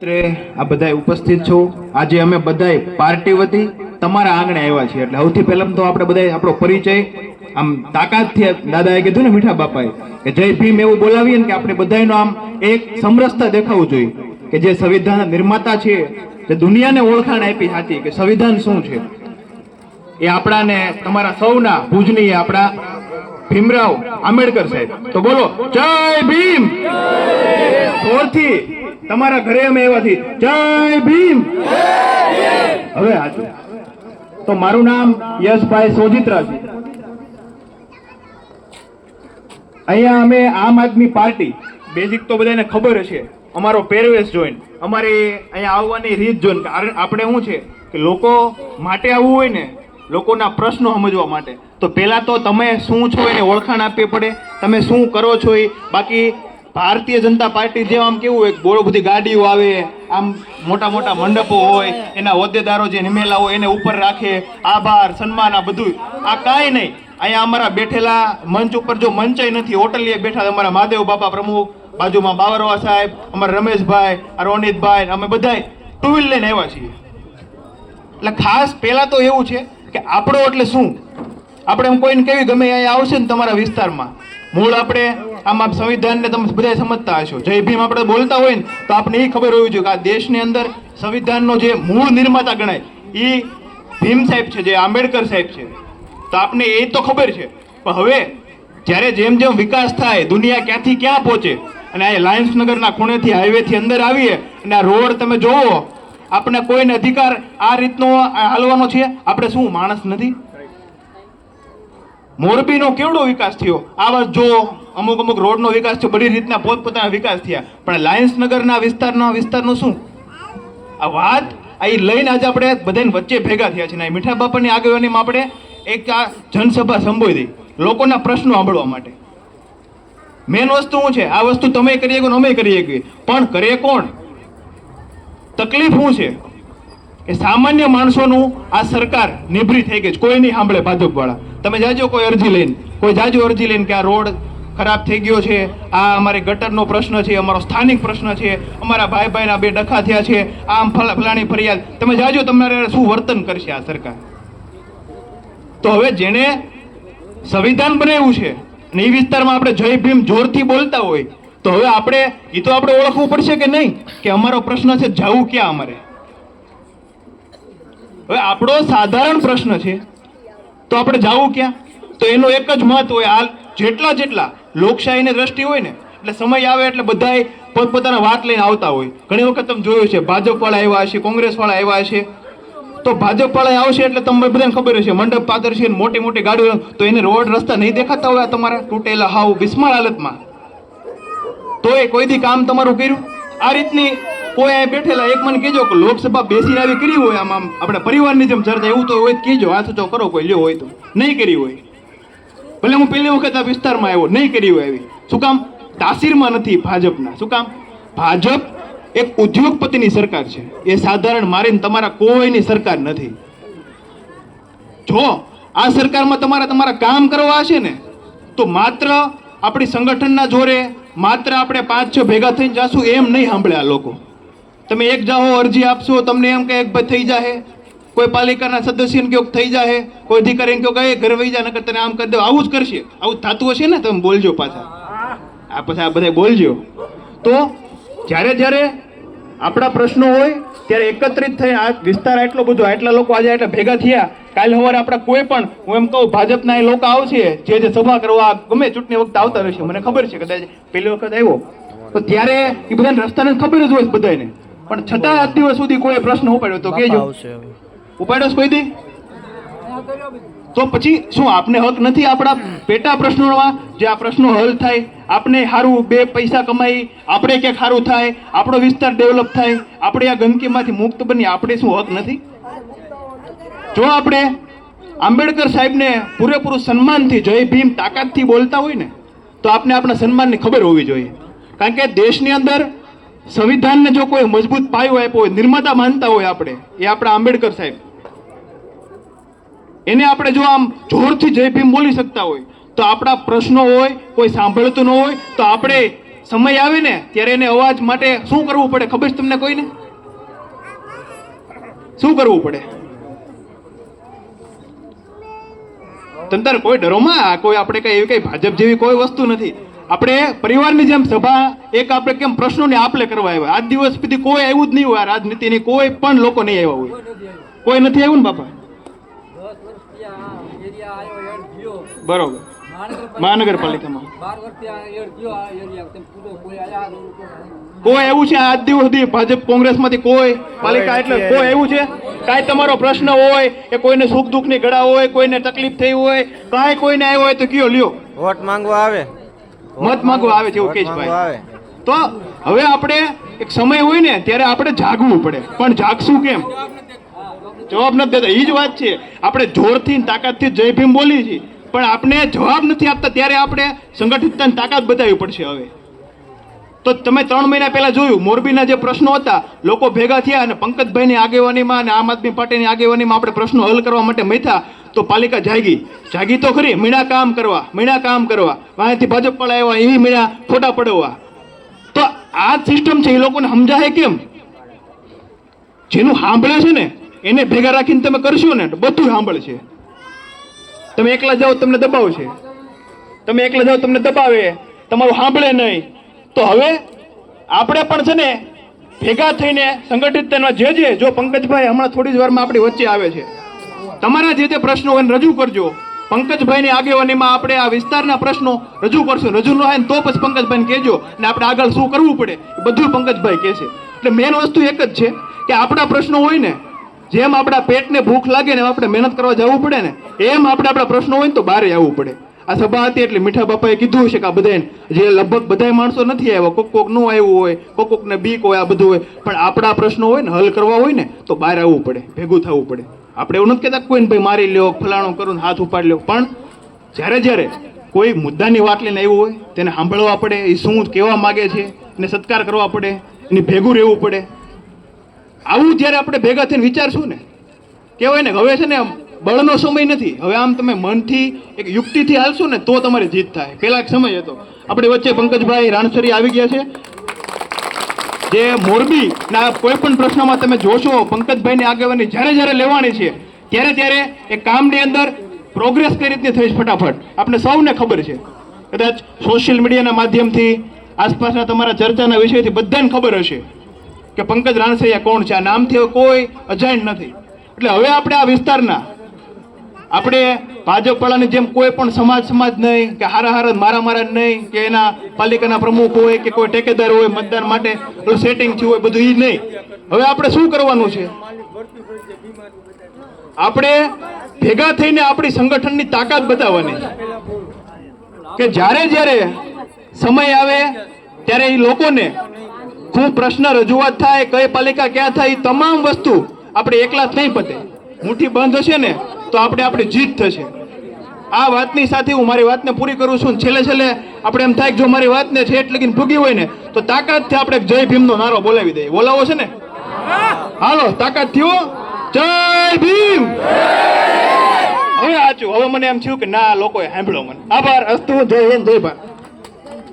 આ બધા ઉપસ્થિત છો. આજે અમે બધાય પાર્ટી વતી તમારા આંગણે આવ્યા છીએ. એટલે સૌથી પહેલા તો આપણે બધા આપણો પરિચય આમ તાકાતથી દાદાએ કીધું ને મીઠા બાપાએ કે જય ભીમ એવું બોલાવીએ ને કે આપણે બધાયનો આમ એક સમરસતા દેખાવું જોઈએ. કે જે સંવિધાન નિર્માતા છે જે દુનિયાને ઓળખાણ આપી હતી કે સંવિધાન શું છે? એ આપણાને તમારા સૌના પૂજનીય આપણા ભીમરાવ આંબેડકર સાહેબ. તો બોલો જય ભીમ! જોરથી તમારા ઘરે અમે એવાથી જય ભીમ. હવે હાજર તો મારું નામ યશભાઈ સોજિત્રા છે અહીંયા અમે આમ આદમી પાર્ટી. બેઝિક તો બધાને ખબર હશે. અમારો પહેરવેશ જોઈન. અમારે અહીંયા આવવાની રીત જોઈને કારણ આપણે શું છે? કે લોકો માટે આવવું હોય ને, લોકોના પ્રશ્નો સમજવા માટે. તો પહેલાં તો તમે શું છો એને ઓળખાણ આપવી પડે? તમે શું કરો છો એ? બાકી ભારતીય જનતા પાર્ટી જેવા આમ કેવું હોય બહુ બધી ગાડીઓ આવે, આમ મોટા મોટા મંડપો હોય, એના હોદ્દેદારો જે નિમેલા હોય એને ઉપર રાખે, આભાર, સન્માન, આ બધું. આ કાંઈ નહીં. અહીંયા અમારા બેઠેલા મંચ ઉપર જો મંચય નથી, હોટલીએ બેઠા અમારા મહાદેવ બાપા પ્રમુખ, બાજુમાં બાવરવા સાહેબ, અમારા રમેશભાઈ રોનિતભાઈ, અમે બધાય ટુ વ્હીલ લઈને આવ્યા છીએ. એટલે ખાસ પહેલાં તો એવું છે કે આપણો એટલે શું? આપણે એમ કોઈને કેવી ગમે અહીંયા આવશે ને તમારા વિસ્તારમાં. મૂળ આપણે આમ આપ સંવિધાનને તમે બધા સમજતા હશો. જય ભીમ આપણે બોલતા હોય ને, તો આપણે એ ખબર હોવી જોઈએ કે આ દેશની અંદર સંવિધાનનો જે મૂળ નિર્માતા ગણાય એ ભીમ સાહેબ છે, જે આંબેડકર સાહેબ છે. તો આપને એ તો ખબર છે. પણ હવે જ્યારે જેમ જેમ વિકાસ થાય, દુનિયા ક્યાંથી ક્યાં પહોંચે, અને આ લાયન્સનગરના ખૂણેથી હાઈવેથી અંદર આવીએ, અને આ રોડ તમે જોવો આપણે કોઈને અધિકાર આ રીતનો હાલવાનો છે? આપણે શું, માણસ નથી? મોરબીનો કેવડો વિકાસ થયો? આવા જો અમુક અમુક રોડનો વિકાસ થયો, બધી રીતના પોતપોતાના વિકાસ થયા. પણ લાયન્સનગરના વિસ્તારના વિસ્તારનો શું? આ વાત, આ લઈને આજે આપણે બધાને વચ્ચે ભેગા થયા છે ને મીઠા બાપાની આગેવાનીમાં આપણે એક આ જનસભા સંબોધી. લોકોના પ્રશ્નો સાંભળવા માટે. મેન વસ્તુ શું છે? આ વસ્તુ તમે કરી શકો અમે કરી શકીએ. પણ કરે કોણ? તકલીફ શું છે? કે સામાન્ય માણસોનું આ સરકાર નિભરી થઈ ગઈ છે. કોઈ નહીં સાંભળે ભાજપવાળા. તમે જાજો કોઈ અરજી લઈને. કોઈ જાજો અરજી લઈને કે આ રોડ ખરાબ થઈ ગયો છે. આ અમારે ગટરનો પ્રશ્ન છે, અમારો સ્થાનિક પ્રશ્ન છે, અમારા ભાઈ ભાઈના બે ડખા થયા છે. આમ ફલાણી ફરિયાદ. તમે જાજો તમારે શું વર્તન કરશે આ સરકાર? તો હવે જેણે સંવિધાન બનાવ્યું છે અને એ વિસ્તારમાં આપણે જય ભીમ જોરથી બોલતા હોય, તો હવે આપણે એ તો આપણે ઓળખવું પડશે કે નહીં? કે અમારો પ્રશ્ન છે, જવું ક્યાં અમારે? હવે આપણો સાધારણ પ્રશ્ન છે, તો આપણે જવું ક્યાં? તો એનો એક જ મત હોય આ જેટલા જેટલા લોકશાહીની દ્રષ્ટિ હોય ને, એટલે સમય આવે એટલે બધાએ પોતપોતાના વાત લઈને આવતા હોય. ઘણી વખત તમે જોયું છે ભાજપવાળા આવ્યા હશે, કોંગ્રેસવાળા આવ્યા હશે. તો ભાજપવાળા આવશે એટલે તમને બધાને ખબર હશે, મંડપ પાદર છે મોટી મોટી ગાડીઓ તો એને રોડ રસ્તા નહીં દેખાતા હોય તમારા? તૂટેલા હાવ બિસ્માર હાલતમાં. તોય કોઈ કોઈથી કામ તમારું કર્યું? આ રીતની કોઈ અહીં બેઠેલા, એક મને કહેજો કે લોકસભા બેસીને આવી કરી હોય આમ આમ. આપણે પરિવારની જેમ ચર્ચા, એવું તો હોય કહેજો હાથ તો કરો કોઈ, લ્યો હોય તો. નહીં કરી હોય. ભલે હું પહેલી વખત આ વિસ્તારમાં આવ્યો, નહીં કરી હોય એવી. શું કામ? તાસીરમાં નથી, ભાજપના. શું કામ? ભાજપ એક ઉદ્યોગપતિની સરકાર છે. એ સાધારણ મારીને તમારા કોઈની સરકાર નથી. જો આ સરકારમાં તમારા તમારા કામ કરવા હશે ને, તો માત્ર આપણી સંગઠનના જોરે માત્ર આપણે પાંચ છ ભેગા થઈને જાશું એમ નહીં સાંભળે આ લોકો. તમે એક જાઓ, અરજી આપશો, તમને એમ કે એક થઈ જાહે. કોઈ પાલિકાના સદસ્યને કહો થઈ જાય કોઈ અધિકારીને કયો કહે ઘરે વહી જા નકર તને આમ કરી દો આવું જ કરશે. આવું થતું હશે ને તમે બોલજો પાછા. આ પછી આ બધા બોલજો. તો જ્યારે જ્યારે આપણા પ્રશ્નો હોય ત્યારે એકત્રિત થઈ આ વિસ્તાર એટલો બધો આટલા લોકો આજે આટલા ભેગા થયા. કાલ સવારે આપણા કોઈ પણ હું એમ કહું ભાજપના એ લોકો આવશે જે જે સભા કરવા ગમે ચૂંટણી વખતે આવતા રહેશે. મને ખબર છે કદાચ પહેલી વખત આવ્યો. તો ત્યારે એ બધાને રસ્તાને ખબર જ હોય બધાને પણ છતાં આજ દિવસ સુધી કોઈ પ્રશ્ન ઉપાડ્યો તો કેજો ઉપાડ્યો કોઈ દી? તો પછી શું, આપને હક નથી આપણા પેટા પ્રશ્નોમાં જે આ પ્રશ્નો હલ થાય? આપણે સારું બે પૈસા કમાઈ, આપણે ક્યાંક સારું થાય, આપણો વિસ્તાર ડેવલપ થાય, આપણે આ ગંદકીમાંથી મુક્ત બની આપણે શું હક નથી? જો આપણે આંબેડકર સાહેબને પૂરેપૂરું સન્માનથી, જય ભીમ તાકાતથી બોલતા હોય ને, તો આપણે આપણા સન્માનની ખબર હોવી જોઈએ. કારણ કે દેશની અંદર સંવિધાનને જો કોઈ મજબૂત પાયો આપ્યો હોય, નિર્માતા માનતા હોય આપણે, એ આપણા આંબેડકર સાહેબ. એને આપણે જો આમ જોરથી જય ભીમ બોલી શકતા હોય, તો આપણા પ્રશ્નો હોય, કોઈ સાંભળતું ન હોય, તો આપણે સમય આવે ને ત્યારે એને અવાજ માટે શું કરવું પડે? ખબર છે તમને કોઈને? શું કરવું પડે? તમ તારે કોઈ ડરોમાં? કોઈ આપણે કઈ એવી કઈ ભાજપ જેવી કોઈ વસ્તુ નથી. આપણે પરિવારની જેમ સભા, એક આપણે કેમ પ્રશ્નોની આપલે કરવા આવ્યા. આજ દિવસ સુધી કોઈ આવ્યું જ નહીં હોય રાજનીતિની. કોઈ પણ લોકો નહીં આવ્યા હોય. કોઈ નથી આવ્યું ને બાપા દસ વર્ષથી આ એરિયા આવ્યો એડ ગયો બરોબર. મહાનગરપાલિકામાં. બાર વર્ષથી આ એડ ગયો આ એરિયા તેમ પૂરો કોઈ એવું છે આજ દિવસ સુધી ભાજપ કોંગ્રેસમાંથી કોઈ પાલિકા એટલે કોઈ એવું છે? કાંઈ તમારો પ્રશ્ન હોય કે કોઈને સુખ દુઃખની ગળા હોય કોઈને તકલીફ થઈ હોય કાંઈ કોઈને આવ્યો હોય તો કયો લ્યો. વોટ માંગવા આવે. મત માંગવા આવે છે એવું વોટ માંગવા કેશભાઈ આવે. તો હવે આપણે એક સમય હોય ને ત્યારે આપણે જાગવું પડે. પણ જાગશું કેમ? જવાબ નથી દેતા. એ જ વાત છે. આપણે જોરથી તાકાતથી જય ભીમ બોલીએ છીએ. પણ આપણે જવાબ નથી આપતા, ત્યારે આપણે સંગઠિતતાની તાકાત બતાવવી પડશે હવે. તો તમે ત્રણ મહિના પહેલા જોયું, મોરબીના જે પ્રશ્નો હતા, લોકો ભેગા થયા અને પંકજભાઈની આગેવાનીમાં અને આમ આદમી પાર્ટીની આગેવાનીમાં આપણે પ્રશ્નો હલ કરવા માટે મથ્યા તો પાલિકા જાગી. જાગી તો ખરી, મીણા કામ કરવા, મીણા કામ કરવા. વાંથી ભાજપ વાળા આવ્યા, એવી મીણા ફોટા પડવા તો આ સિસ્ટમ છે, એ લોકોને સમજાય કેમ? જેનું સાંભળે છે ને, એને ભેગા રાખીને તમે કરશો ને બધું સાંભળશે. છે તમે એકલા જાઓ તમને દબાવશે. તમે એકલા જાઓ તમને દબાવે. તમારું સાંભળે નહીં. તો હવે આપણે પણ છે ને ભેગા થઈને સંગઠિત તેના જે જે, જો પંકજભાઈ હમણાં થોડી જ વારમાં આપણી વચ્ચે આવે છે. તમારા જે તે પ્રશ્નો હોય રજૂ કરજો. પંકજભાઈની આગેવાનીમાં આપણે આ વિસ્તારના પ્રશ્નો રજૂ કરશું. રજૂ ન હોય ને તો પછી પંકજભાઈને કહેજો ને આપણે આગળ શું કરવું પડે. એ બધું પંકજભાઈ કહેશે. એટલે મેન વસ્તુ એક જ છે કે આપણા પ્રશ્નો હોય ને જેમ આપણા પેટને ભૂખ લાગે ને આપણે મહેનત કરવા જવું પડે ને, એમ આપણે આપણા પ્રશ્નો હોય ને તો બહાર આવવું પડે. આ સભા હતી એટલે મીઠા બાપાએ કીધું છે કે આ બધાને જે લગભગ બધા માણસો નથી આવ્યા, કોક કોકનું આવ્યું હોય, કોક કોકને બીક હોય, આ બધું હોય, પણ આપણા પ્રશ્નો હોય ને, હલ કરવા હોય ને, તો બહાર આવવું પડે, ભેગું થવું પડે. આપણે એવું નથી કહેતા કોઈને ભાઈ મારી લ્યો, ફલાણો કરો હાથ ઉપાડી લ્યો, પણ જ્યારે જ્યારે કોઈ મુદ્દાની વાત લઈને આવ્યું હોય, તેને સાંભળવા પડે એ શું કહેવા માગે છે, એને સત્કાર કરવા પડે, એની ભેગું રહેવું પડે. આવું જ્યારે આપણે ભેગા થઈને વિચારશું ને, કહેવાય ને હવે છે ને બળનો સમય નથી. હવે આમ તમે મનથી એક યુક્તિથી હાલશો ને તો તમારી જીત થાય. પહેલા એક સમય હતો. આપણી વચ્ચે પંકજભાઈ રાણસરી આવી ગયા છે. જે મોરબી ના કોઈ પણ પ્રશ્નમાં તમે જોશો, પંકજભાઈની આગેવાની જ્યારે જ્યારે લેવાની છે, ત્યારે ત્યારે એ કામની અંદર પ્રોગ્રેસ કઈ રીતે થઈ ફટાફટ? આપણે સૌને ખબર છે. કદાચ સોશિયલ મીડિયાના માધ્યમથી આસપાસના તમારા ચર્ચાના વિષયથી બધાને ખબર હશે. કે પંકજ રાણસૈયા કોણ છે? આ નામથી હવે કોઈ અજાણ નથી. એટલે હવે આપણે આ વિસ્તારના આપણે ભાજપ વાળાની જેમ કોઈ પણ સમાજ સમાજ નહીં, કે હારા હારા મારા મારા નહીં, કે એના પાલિકાના પ્રમુખ હોય, કે કોઈ ટેકેદાર હોય, મતદાન માટે સેટિંગ થયું હોય, બધું એ નહીં. હવે આપણે શું કરવાનું છે? આપણે ભેગા થઈને આપણી સંગઠનની તાકાત બતાવવાની. કે જ્યારે જ્યારે સમય આવે, ત્યારે એ લોકોને ખૂબ પ્રશ્ન રજૂઆત થાય, કઈ પાલિકા ક્યાં થાય તમામ વસ્તુ આપણે એકલા જ નહીં પતે. મુઠ્ઠી બંધ હશે ને, તો આપણે આપણી જીત થશે. આ વાતની સાથે હું મારી વાતને પૂરી કરું છું છેલ્લે છેલ્લે આપણે એમ થાય કે જો મારી વાતને છેટ લગીને ભૂગી હોય ને, તો તાકાતથી આપણે જય ભીમનો નારો બોલાવી દઈએ. બોલાવો છે ને? હાલો, તાકાત થયો જય ભીમ! હવે આચું હવે મને એમ થયું કે ના, લોકોએ સાંભળ્યો મને. આભાર, અસ્તુ, જય હિન્દ, જય ભારત.